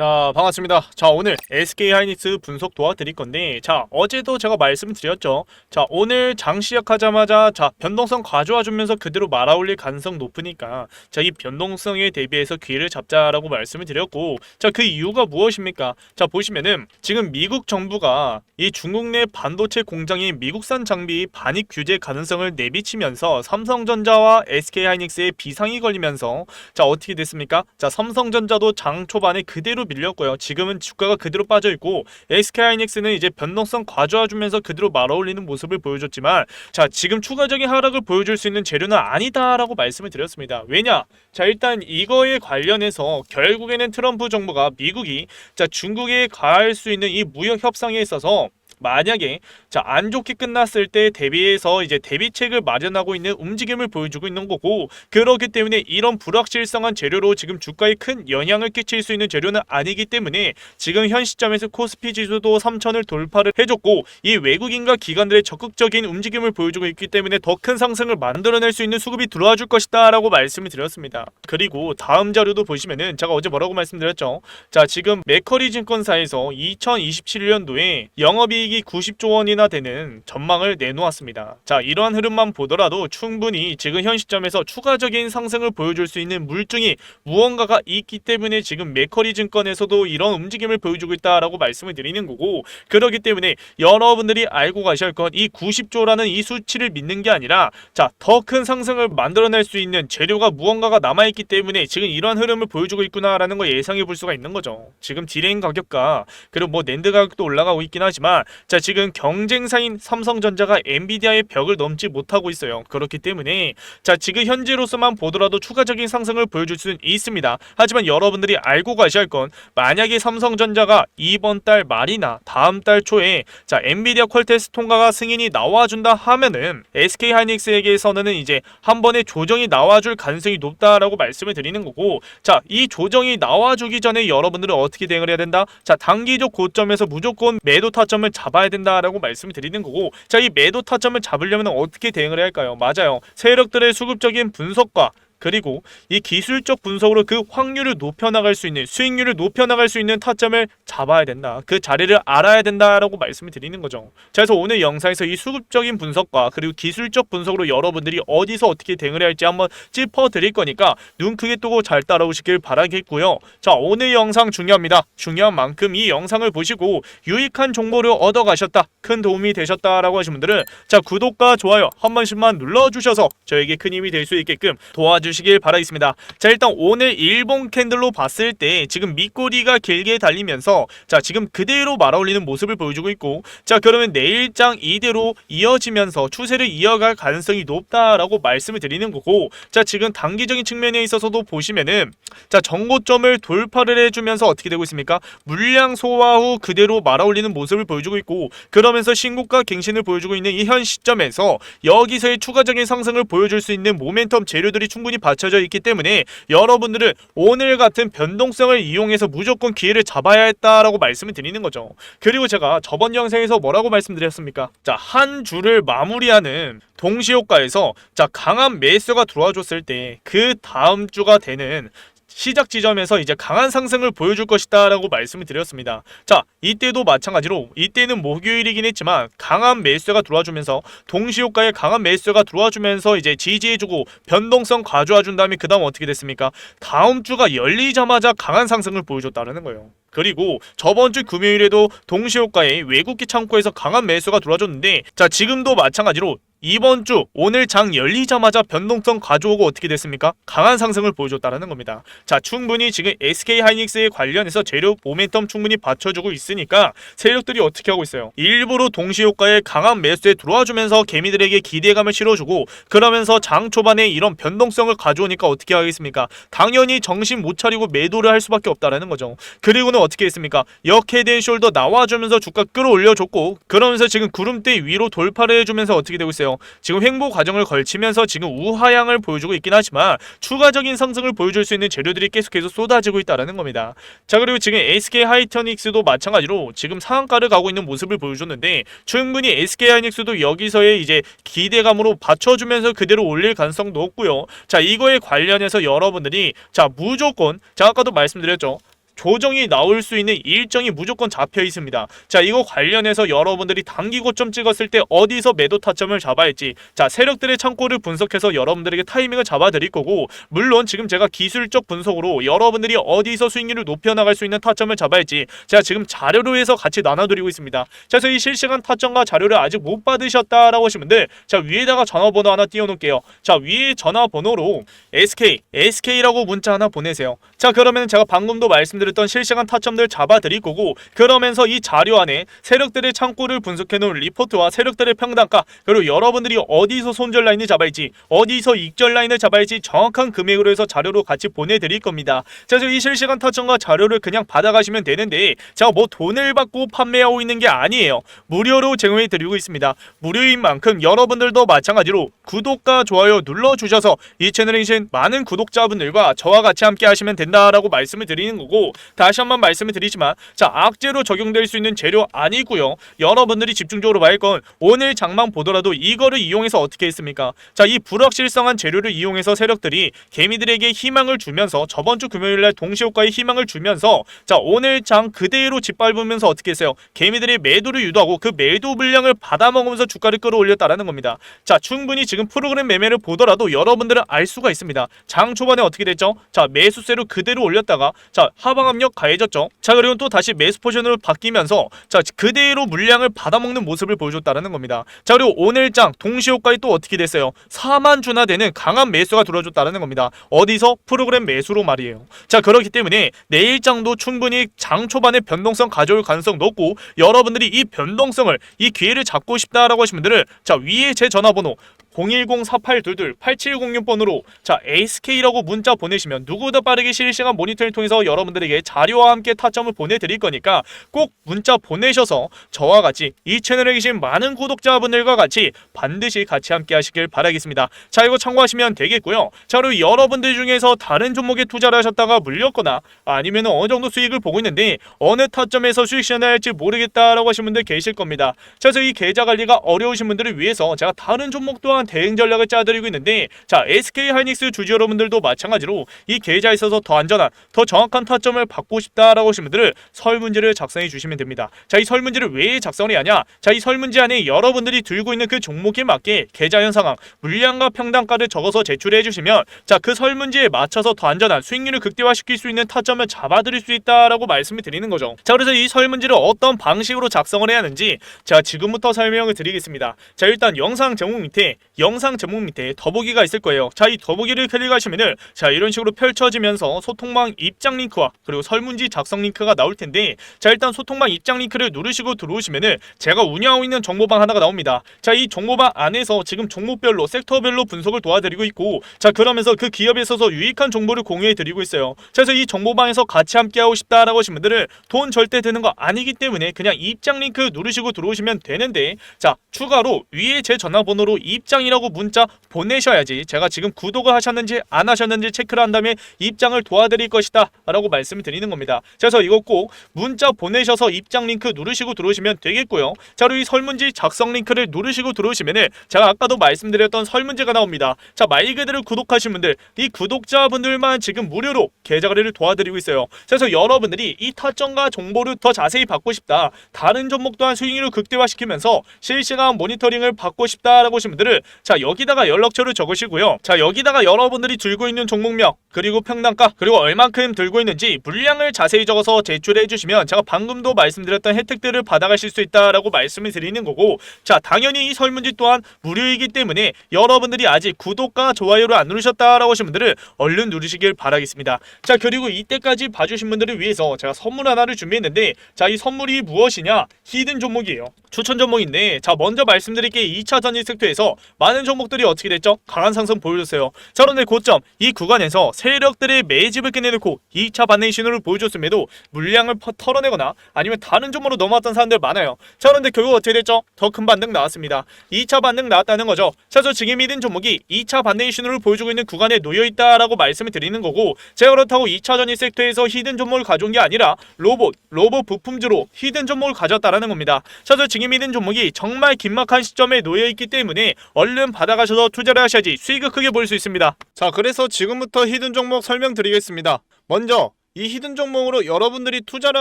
자 반갑습니다. 자 오늘 SK 하이닉스 분석 도와드릴 건데 자 어제도 제가 말씀드렸죠. 자 오늘 장 시작하자마자 자 변동성 가져와 주면서 그대로 말아올릴 가능성 높으니까 자 이 변동성에 대비해서 기회를 잡자라고 말씀을 드렸고 자 그 이유가 무엇입니까? 자 보시면은 지금 미국 정부가 이 중국 내 반도체 공장인 미국산 장비 반입 규제 가능성을 내비치면서 삼성전자와 SK 하이닉스에 비상이 걸리면서 자 어떻게 됐습니까? 자 삼성전자도 장 초반에 그대로 밀렸고요. 지금은 주가가 그대로 빠져 있고 SK 하이닉스는 이제 변동성 가져와 주면서 그대로 말아올리는 모습을 보여줬지만 자 지금 추가적인 하락을 보여줄 수 있는 재료는 아니다라고 말씀을 드렸습니다. 왜냐? 자 일단 이거에 관련해서 결국에는 트럼프 정부가 미국이 자 중국에 가할 수 있는 이 무역 협상에 있어서 만약에 자 안 좋게 끝났을 때 대비해서 이제 대비책을 마련하고 있는 움직임을 보여주고 있는 거고 그렇기 때문에 이런 불확실성한 재료로 지금 주가에 큰 영향을 끼칠 수 있는 재료는 아니기 때문에 지금 현 시점에서 코스피 지수도 3천을 돌파를 해줬고 이 외국인과 기관들의 적극적인 움직임을 보여주고 있기 때문에 더 큰 상승을 만들어낼 수 있는 수급이 들어와 줄 것이다 라고 말씀을 드렸습니다. 그리고 다음 자료도 보시면은 제가 어제 뭐라고 말씀드렸죠. 자 지금 메커리 증권사에서 2027년도에 영업이익 이 90조 원이나 되는 전망을 내놓았습니다. 자 이러한 흐름만 보더라도 충분히 지금 현 시점에서 추가적인 상승을 보여줄 수 있는 물증이 무언가가 있기 때문에 지금 메커리 증권에서도 이런 움직임을 보여주고 있다라고 말씀을 드리는 거고 그렇기 때문에 여러분들이 알고 가셔야 할 건 이 90조라는 이 수치를 믿는 게 아니라 자 더 큰 상승을 만들어낼 수 있는 재료가 무언가가 남아있기 때문에 지금 이러한 흐름을 보여주고 있구나라는 걸 예상해 볼 수가 있는 거죠. 지금 디레인 가격과 그리고 뭐 낸드 가격도 올라가고 있긴 하지만 자 지금 경쟁사인 삼성전자가 엔비디아의 벽을 넘지 못하고 있어요. 그렇기 때문에 자 지금 현재로서만 보더라도 추가적인 상승을 보여줄 수는 있습니다. 하지만 여러분들이 알고 가셔야 할 건 만약에 삼성전자가 이번 달 말이나 다음 달 초에 자 엔비디아 퀄테스 통과가 승인이 나와준다 하면은 SK 하이닉스에게서는 이제 한 번에 조정이 나와줄 가능성이 높다라고 말씀을 드리는 거고 자 이 조정이 나와주기 전에 여러분들은 어떻게 대응을 해야 된다? 자 단기적 고점에서 무조건 매도 타점을 잡 아야 된다라고 말씀을 드리는 거고 자 이 매도 타점을 잡으려면 어떻게 대응을 해야 할까요? 맞아요 세력들의 수급적인 분석과 그리고 이 기술적 분석으로 그 확률을 높여나갈 수 있는 수익률을 높여나갈 수 있는 타점을 잡아야 된다. 그 자리를 알아야 된다라고 말씀을 드리는 거죠. 자, 그래서 오늘 영상에서 이 수급적인 분석과 그리고 기술적 분석으로 여러분들이 어디서 어떻게 대응을 할지 한번 짚어 드릴 거니까 눈 크게 뜨고 잘 따라오시길 바라겠고요. 자, 오늘 영상 중요합니다. 중요한 만큼 이 영상을 보시고 유익한 정보를 얻어 가셨다. 큰 도움이 되셨다라고 하신 분들은 자, 구독과 좋아요 한 번씩만 눌러 주셔서 저에게 큰 힘이 될 수 있게끔 도와주 주시길 바라겠습니다. 자 일단 오늘 일본 캔들로 봤을 때 지금 밑꼬리가 길게 달리면서 자 지금 그대로 말아올리는 모습을 보여주고 있고 자 그러면 내일장 이대로 이어지면서 추세를 이어갈 가능성이 높다라고 말씀을 드리는 거고 자 지금 단기적인 측면에 있어서도 보시면은 자 정고점을 돌파를 해주면서 어떻게 되고 있습니까? 물량 소화 후 그대로 말아올리는 모습을 보여주고 있고 그러면서 신고가 갱신을 보여주고 있는 이 현 시점에서 여기서의 추가적인 상승을 보여줄 수 있는 모멘텀 재료들이 충분히 받쳐져 있기 때문에 여러분들은 오늘 같은 변동성을 이용해서 무조건 기회를 잡아야 했다라고 말씀을 드리는 거죠. 그리고 제가 저번 영상에서 뭐라고 말씀드렸습니까? 자, 한 주를 마무리하는 동시효과에서 자, 강한 매수가 들어와 줬을 때 그 다음 주가 되는 시작 지점에서 이제 강한 상승을 보여줄 것이다라고 말씀을 드렸습니다. 자, 이때도 마찬가지로 이때는 목요일이긴 했지만 강한 매수가 들어와주면서 동시효과에 강한 매수가 들어와주면서 이제 지지해주고 변동성 가져와준 다음에 그 다음 어떻게 됐습니까? 다음 주가 열리자마자 강한 상승을 보여줬다는 거예요. 그리고 저번 주 금요일에도 동시효과에 외국계 창고에서 강한 매수가 들어와줬는데 자 지금도 마찬가지로 이번 주 오늘 장 열리자마자 변동성 가져오고 어떻게 됐습니까? 강한 상승을 보여줬다는 겁니다. 자 충분히 지금 SK 하이닉스에 관련해서 재료 모멘텀 충분히 받쳐주고 있으니까 세력들이 어떻게 하고 있어요? 일부러 동시효과에 강한 매수에 들어와주면서 개미들에게 기대감을 실어주고 그러면서 장 초반에 이런 변동성을 가져오니까 어떻게 하겠습니까? 당연히 정신 못 차리고 매도를 할 수밖에 없다라는 거죠. 그리고는 어떻게 했습니까? 역헤드앤 숄더 나와주면서 주가 끌어올려줬고 그러면서 지금 구름대 위로 돌파를 해주면서 어떻게 되고 있어요? 지금 횡보 과정을 걸치면서 지금 우하향을 보여주고 있긴 하지만 추가적인 상승을 보여줄 수 있는 재료들이 계속해서 쏟아지고 있다라는 겁니다. 자 그리고 지금 SK 하이터닉스도 마찬가지로 지금 상한가를 가고 있는 모습을 보여줬는데 충분히 SK 하이닉스도 여기서의 이제 기대감으로 받쳐주면서 그대로 올릴 가능성도 높고요. 자 이거에 관련해서 여러분들이 자 무조건 제가 아까도 말씀드렸죠. 조정이 나올 수 있는 일정이 무조건 잡혀 있습니다. 자, 이거 관련해서 여러분들이 단기 고점 찍었을 때 어디서 매도 타점을 잡아야 할지 자, 세력들의 창고를 분석해서 여러분들에게 타이밍을 잡아 드릴 거고 물론 지금 제가 기술적 분석으로 여러분들이 어디서 수익률을 높여 나갈 수 있는 타점을 잡아야 할지 제가 지금 자료로 해서 같이 나눠 드리고 있습니다. 자, 그래서 이 실시간 타점과 자료를 아직 못 받으셨다라고 하시면 들 자, 위에다가 전화번호 하나 띄워 놓을게요. 자, 위에 전화번호로 SK, SK라고 문자 하나 보내세요. 자, 그러면 제가 방금도 말씀드 렸던 실시간 타점들 잡아 드릴 거고 그러면서 이 자료 안에 세력들의 창고를 분석해 놓은 리포트와 세력들의 평단가 그리고 여러분들이 어디서 손절 라인을 잡아야지 어디서 익절 라인을 잡아야지 정확한 금액으로 해서 자료로 같이 보내드릴 겁니다. 자, 이 실시간 타점과 자료를 그냥 받아가시면 되는데 제가 뭐 돈을 받고 판매하고 있는 게 아니에요. 무료로 제공해 드리고 있습니다. 무료인 만큼 여러분들도 마찬가지로 구독과 좋아요 눌러주셔서 이 채널에 계신 많은 구독자분들과 저와 같이 함께 하시면 된다라고 말씀을 드리는 거고 다시 한번 말씀을 드리지만 자 악재로 적용될 수 있는 재료 아니고요. 여러분들이 집중적으로 봐야 할 건 오늘 장만 보더라도 이거를 이용해서 어떻게 했습니까? 자 이 불확실성한 재료를 이용해서 세력들이 개미들에게 희망을 주면서 저번 주 금요일날 동시효과에 희망을 주면서 자 오늘 장 그대로 짓밟으면서 어떻게 했어요? 개미들의 매도를 유도하고 그 매도 물량을 받아먹으면서 주가를 끌어올렸다라는 겁니다. 자 충분히 지금 프로그램 매매를 보더라도 여러분들은 알 수가 있습니다. 장 초반에 어떻게 됐죠? 자 매수세로 그대로 올렸다가 자 하방 압력 가해졌죠. 자 그리고 또 다시 매수 포션으로 바뀌면서 자 그대로 물량을 받아먹는 모습을 보여줬다라는 겁니다. 자 그리고 오늘 장 동시효과에 또 어떻게 됐어요? 4만 주나 되는 강한 매수가 들어줬다라는 겁니다. 어디서 프로그램 매수로 말이에요. 자 그렇기 때문에 내일 장도 충분히 장 초반에 변동성 가져올 가능성 높고 여러분들이 이 변동성을 이 기회를 잡고 싶다라고 하시는 분들은 자 위에 제 전화번호 010-4822-8706번으로 자 SK라고 문자 보내시면 누구보다 빠르게 실시간 모니터링 통해서 여러분들에게 자료와 함께 타점을 보내드릴 거니까 꼭 문자 보내셔서 저와 같이 이 채널에 계신 많은 구독자분들과 같이 반드시 같이 함께 하시길 바라겠습니다. 자 이거 참고하시면 되겠고요. 자 그리고 여러분들 중에서 다른 종목에 투자를 하셨다가 물렸거나 아니면 어느 정도 수익을 보고 있는데 어느 타점에서 수익 실현해야 할지 모르겠다라고 하신 분들 계실 겁니다. 자 그래서 이 계좌 관리가 어려우신 분들을 위해서 제가 다른 종목 또한 대응 전략을 짜드리고 있는데 자 SK 하이닉스 주주 여러분들도 마찬가지로 이 계좌에 있어서 더 안전한 더 정확한 타점을 받고 싶다라고 하신 분들은 설문지를 작성해 주시면 됩니다. 자 이 설문지를 왜 작성을 하냐? 자 이 설문지 안에 여러분들이 들고 있는 그 종목에 맞게 계좌현 상황, 물량과 평단가를 적어서 제출해 주시면 자 그 설문지에 맞춰서 더 안전한 수익률을 극대화시킬 수 있는 타점을 잡아드릴 수 있다라고 말씀을 드리는 거죠. 자 그래서 이 설문지를 어떤 방식으로 작성을 해야 하는지 제가 지금부터 설명을 드리겠습니다. 자 일단 영상 제목 밑에 영상 제목 밑에 더보기가 있을 거예요. 자 이 더보기를 클릭하시면은 자 이런 식으로 펼쳐지면서 소통방 입장 링크와 그리고 설문지 작성 링크가 나올 텐데 자 일단 소통방 입장 링크를 누르시고 들어오시면은 제가 운영하고 있는 정보방 하나가 나옵니다. 자 이 정보방 안에서 지금 종목별로 섹터별로 분석을 도와드리고 있고 자 그러면서 그 기업에 있어서 유익한 정보를 공유해 드리고 있어요. 자, 그래서 이 정보방에서 같이 함께 하고 싶다라고 하신 분들은 돈 절대 드는 거 아니기 때문에 그냥 입장 링크 누르시고 들어오시면 되는데 자 추가로 위에 제 전화번호로 입장 이라고 문자 보내셔야지 제가 지금 구독을 하셨는지 안 하셨는지 체크를 한 다음에 입장을 도와드릴 것이다 라고 말씀을 드리는 겁니다. 자, 그래서 이거 꼭 문자 보내셔서 입장 링크 누르시고 들어오시면 되겠고요. 자 그리고 이 설문지 작성 링크를 누르시고 들어오시면은 제가 아까도 말씀드렸던 설문지가 나옵니다. 자 말 그대로 구독하신 분들 이 구독자분들만 지금 무료로 계좌 거래를 도와드리고 있어요. 자, 그래서 여러분들이 이 타점과 정보를 더 자세히 받고 싶다. 다른 종목 또한 수익률을 극대화시키면서 실시간 모니터링을 받고 싶다라고 하신 분들은 자 여기다가 연락처를 적으시고요. 자 여기다가 여러분들이 들고 있는 종목명 그리고 평단가 그리고 얼만큼 들고 있는지 물량을 자세히 적어서 제출해 주시면 제가 방금도 말씀드렸던 혜택들을 받아가실 수 있다라고 말씀을 드리는 거고 자 당연히 이 설문지 또한 무료이기 때문에 여러분들이 아직 구독과 좋아요를 안 누르셨다라고 하신 분들은 얼른 누르시길 바라겠습니다. 자 그리고 이때까지 봐주신 분들을 위해서 제가 선물 하나를 준비했는데 자 이 선물이 무엇이냐 히든 종목이에요. 추천 종목인데 자 먼저 말씀드릴 게 2차 전지 섹터에서 많은 종목들이 어떻게 됐죠? 강한 상승 보여줬어요. 자 그런데 고점 이 구간에서 세력들의 매집을 끝내놓고 2차 반등 신호를 보여줬음에도 물량을 퍼- 털어내거나 아니면 다른 종목으로 넘어왔던 사람들 많아요. 자 그런데 결국 어떻게 됐죠? 더 큰 반등 나왔습니다. 2차 반등 나왔다는 거죠. 자 그래서 지금 믿은 종목이 2차 반등 신호를 보여주고 있는 구간에 놓여 있다라고 말씀을 드리는 거고 제가 그렇다고 2차 전지 섹터에서 히든 종목을 가져온 게 아니라 로봇, 로봇 부품주로 히든 종목을 가졌다라는 겁니다. 자 그래서 지금 믿은 종목이 정말 긴막한 시점에 놓여 있기 때문에 얼른 받아가셔서 투자를 하셔야지 수익을 크게 볼 수 있습니다. 자 그래서 지금부터 히든 종목 설명드리겠습니다. 먼저 이 히든 종목으로 여러분들이 투자를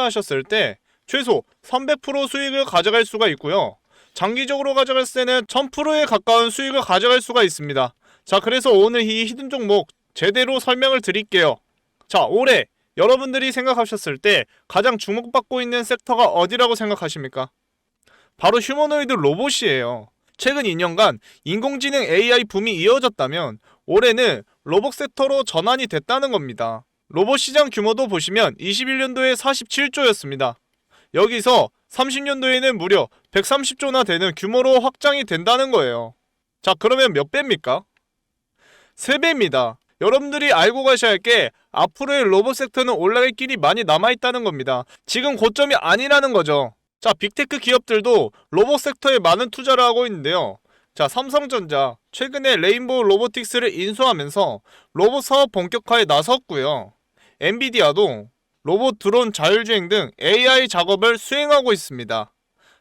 하셨을 때 최소 300% 수익을 가져갈 수가 있고요. 장기적으로 가져갔을 때는 1000%에 가까운 수익을 가져갈 수가 있습니다. 자, 그래서 오늘 이 히든 종목 제대로 설명을 드릴게요. 자, 올해 여러분들이 생각하셨을 때 가장 주목받고 있는 섹터가 어디라고 생각하십니까? 바로 휴머노이드 로봇이에요. 최근 2년간 인공지능 AI 붐이 이어졌다면 올해는 로봇 섹터로 전환이 됐다는 겁니다. 로봇 시장 규모도 보시면 21년도에 47조였습니다. 여기서 30년도에는 무려 130조나 되는 규모로 확장이 된다는 거예요. 자, 그러면 몇 배입니까? 3배입니다. 여러분들이 알고 가셔야 할 게 앞으로의 로봇 섹터는 올라갈 길이 많이 남아있다는 겁니다. 지금 고점이 아니라는 거죠. 자, 빅테크 기업들도 로봇 섹터에 많은 투자를 하고 있는데요. 자, 삼성전자 최근에 레인보우 로보틱스를 인수하면서 로봇 사업 본격화에 나섰고요. 엔비디아도 로봇 드론 자율주행 등 AI 작업을 수행하고 있습니다.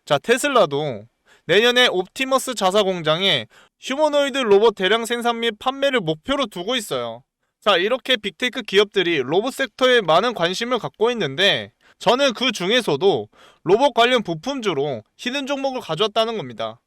자, 테슬라도 내년에 옵티머스 자사 공장에 휴머노이드 로봇 대량 생산 및 판매를 목표로 두고 있어요. 자, 이렇게 빅테크 기업들이 로봇 섹터에 많은 관심을 갖고 있는데 저는 그 중에서도 로봇 관련 부품주로 히든 종목을 가져왔다는 겁니다.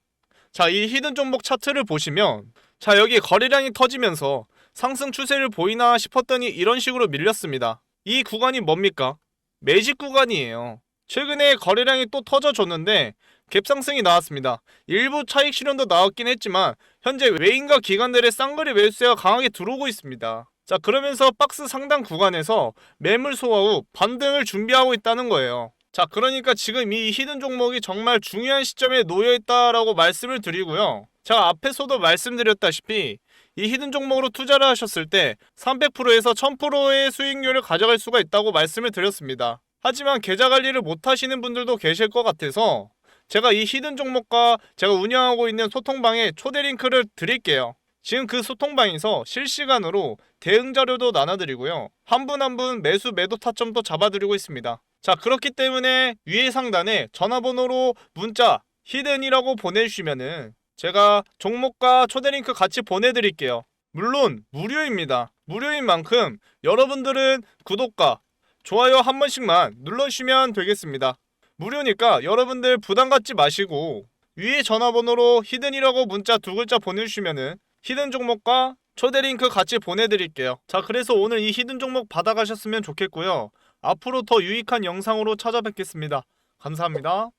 자, 이 히든 종목 차트를 보시면 자, 여기 거래량이 터지면서 상승 추세를 보이나 싶었더니 이런 식으로 밀렸습니다. 이 구간이 뭡니까? 매직 구간이에요. 최근에 거래량이 또 터져줬는데 갭상승이 나왔습니다. 일부 차익 실현도 나왔긴 했지만 현재 외인과 기관들의 쌍거리 매수세가 강하게 들어오고 있습니다. 자 그러면서 박스 상단 구간에서 매물 소화 후 반등을 준비하고 있다는 거예요. 자 그러니까 지금 이 히든 종목이 정말 중요한 시점에 놓여 있다라고 말씀을 드리고요. 제가 앞에서도 말씀드렸다시피 이 히든 종목으로 투자를 하셨을 때 300%에서 1000%의 수익률을 가져갈 수가 있다고 말씀을 드렸습니다. 하지만 계좌 관리를 못 하시는 분들도 계실 것 같아서 제가 이 히든 종목과 제가 운영하고 있는 소통방에 초대 링크를 드릴게요. 지금 그 소통방에서 실시간으로 대응 자료도 나눠드리고요. 한 분 한 분 매수 매도 타점도 잡아드리고 있습니다. 자 그렇기 때문에 위에 상단에 전화번호로 문자 히든이라고 보내주시면은 제가 종목과 초대 링크 같이 보내드릴게요. 물론 무료입니다. 무료인 만큼 여러분들은 구독과 좋아요 한 번씩만 눌러주시면 되겠습니다. 무료니까 여러분들 부담 갖지 마시고 위에 전화번호로 히든이라고 문자 두 글자 보내주시면은 히든 종목과 초대 링크 같이 보내드릴게요. 자 그래서 오늘 이 히든 종목 받아가셨으면 좋겠고요. 앞으로 더 유익한 영상으로 찾아뵙겠습니다. 감사합니다.